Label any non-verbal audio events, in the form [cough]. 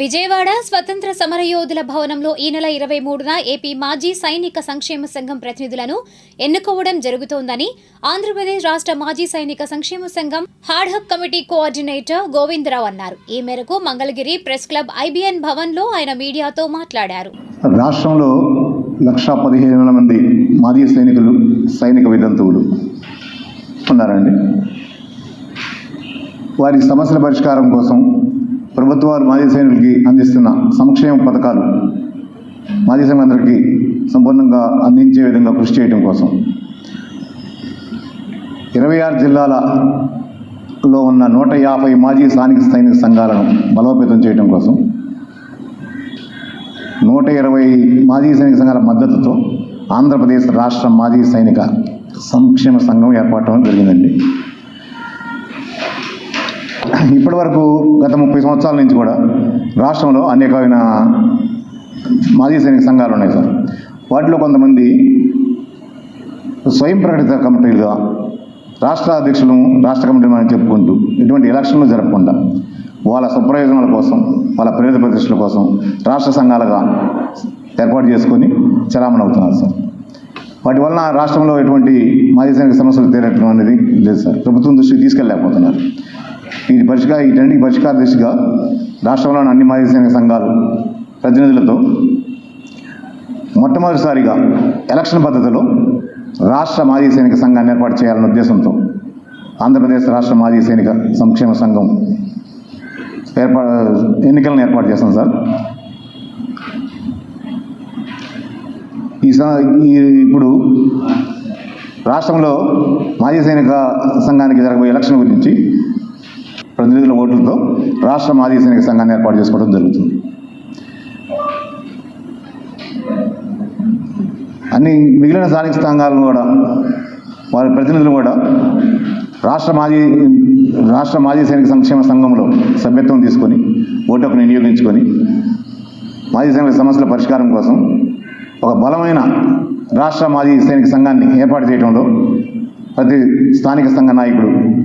విజయవాడ స్వతంత్ర సమరయోధుల భవనంలో ఈ నెల ఇరవై మూడున ఏపీ మాజీ సైనిక సంక్షేమ సంఘం ప్రతినిధులను ఎన్నుకోవడం జరుగుతోందని ఆంధ్రప్రదేశ్ రాష్ట్ర మాజీ సైనిక సంక్షేమ సంఘం హార్డ్హక్ కమిటీ కోఆర్డినేటర్ గోవిందరావు అన్నారు. ఈ మేరకు మంగళగిరి ప్రెస్ క్లబ్ ఐబీఎన్ భవన్లో ఆయన మీడియాతో మాట్లాడారు. రాష్ట్రంలో లక్షా పదిహేను వేల మంది మాజీ సైనికులు సైనిక విదంతువులు ఉన్నారండి. వారి సమస్యల పరిష్కారం కోసం ప్రభుత్వాలు మాజీ సైనికులకి అందిస్తున్న సంక్షేమ పథకాలు మాజీ సైనికులందరికీ సంపూర్ణంగా అందించే విధంగా కృషి చేయడం కోసం. ఇరవై ఆరు జిల్లాలలో ఉన్న నూట యాభై మాజీ స్థానిక సైనిక సంఘాలను బలోపేతం చేయడం కోసం నూట ఇరవై మాజీ సైనిక సంఘాల మద్దతుతో ఆంధ్రప్రదేశ్ రాష్ట్ర మాజీ సైనిక సంక్షేమ సంఘం ఏర్పడటం జరిగిందండి. [clears throat] ఇప్పటి వరకు గత ముప్పై సంవత్సరాల నుంచి కూడా రాష్ట్రంలో అనేకమైన మాజీ సైనిక సంఘాలు ఉన్నాయి సార్. వాటిలో కొంతమంది స్వయం ప్రకటిత కమిటీలుగా రాష్ట్ర అధ్యక్షులు రాష్ట్ర కమిటీ అని చెప్పుకుంటూ ఎటువంటి ఎలక్షన్లు జరగకుండా వాళ్ళ సుప్రయోజనాల కోసం వాళ్ళ ప్రేరిత ప్రతిష్టల కోసం రాష్ట్ర సంఘాలుగా ఏర్పాటు చేసుకొని చలామణి అవుతున్నారు సార్. వాటి వలన రాష్ట్రంలో ఎటువంటి మాజీ సైనిక సమస్యలు తీరటం అనేది లేదు సార్. ప్రభుత్వం దృష్టికి తీసుకెళ్ళలేకపోతున్నారు. పరిష్కార వీటన్నిటికి పరిష్కార దిశగా రాష్ట్రంలోని అన్ని మాజీ సైనిక సంఘాలు ప్రతినిధులతో మొట్టమొదటిసారిగా ఎలక్షన్ పద్ధతిలో రాష్ట్ర మాజీ సైనిక సంఘాన్ని ఏర్పాటు చేయాలనే ఉద్దేశంతో ఆంధ్రప్రదేశ్ రాష్ట్ర మాజీ సైనిక సంక్షేమ సంఘం ఏర్పా ఎన్నికలను ఏర్పాటు చేస్తాం సార్. ఈ స- ఈ ఇప్పుడు రాష్ట్రంలో మాజీ సైనిక సంఘానికి జరగబోయే ఎలక్షన్ గురించి ప్రతినిధుల ఓట్లతో రాష్ట్ర మాజీ సైనిక సంఘాన్ని ఏర్పాటు చేసుకోవడం జరుగుతుంది. అన్ని మిగిలిన స్థానిక సంఘాలను కూడా వారి ప్రతినిధులు కూడా రాష్ట్ర మాజీ రాష్ట్ర మాజీ సైనిక సంక్షేమ సంఘంలో సభ్యత్వం తీసుకొని ఓటు హక్కును వినియోగించుకొని మాజీ సైనిక సమస్యల పరిష్కారం కోసం ఒక బలమైన రాష్ట్ర మాజీ సైనిక సంఘాన్ని ఏర్పాటు చేయడంలో ప్రతి స్థానిక సంఘ నాయకుడు